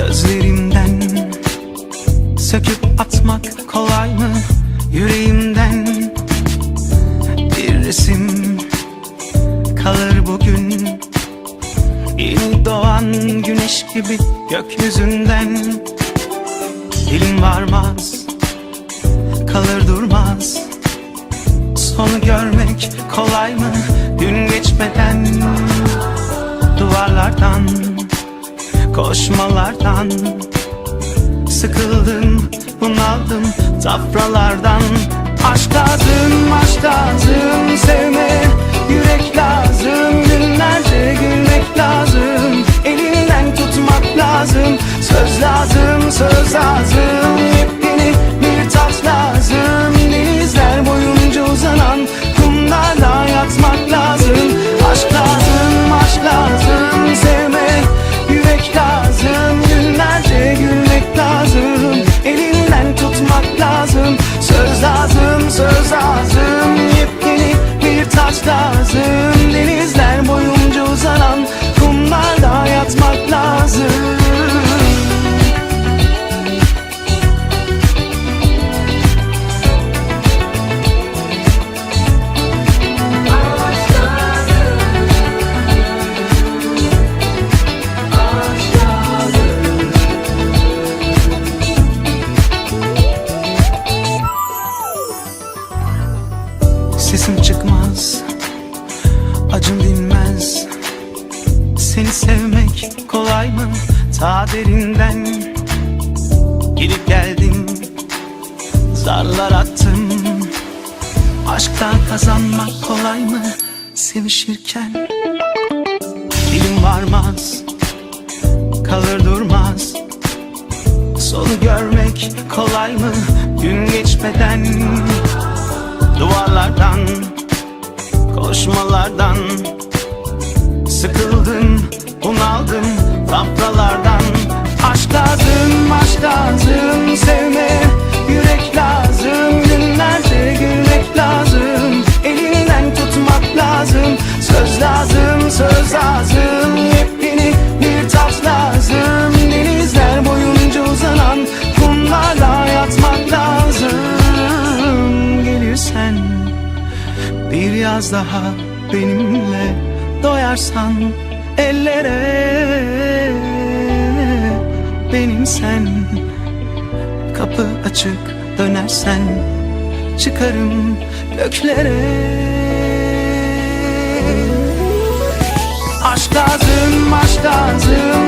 gözlerimden Söküp atmak kolay mı? Yüreğimden Bir resim kalır bugün. Yeni doğan güneş gibi gökyüzünden Dilim varmaz kalır durmaz. Sonu görmek kolay mı? Gün geçmeden Duvarlardan koşmalardan. Sıkıldım bunaldım tafralardan. Aşk lazım aşk lazım sevme Yürek lazım Denizler Seni sevmek kolay mı? Ta derinden Gidip geldim Zarlar attım Aşktan kazanmak kolay mı? Sevişirken Dilim varmaz Kalır durmaz. Sonu görmek kolay mı? Gün geçmeden Duvarlardan Koşmalardan Sıkıldım Bunaldım Tafralardan Aşk lazım Aşk lazım Sevme Yürek lazım Günlerce gülmek lazım. Elinden tutmak lazım Söz lazım Söz lazım. Yepyeni bir tat lazım Denizler boyunca uzanan Kumlarla yatmak lazım. Gelirsen bir yaz daha benimle doyarsan ellere. Benim sen kapı açık dönersen çıkarım göklere. Aşk lazım aşk lazım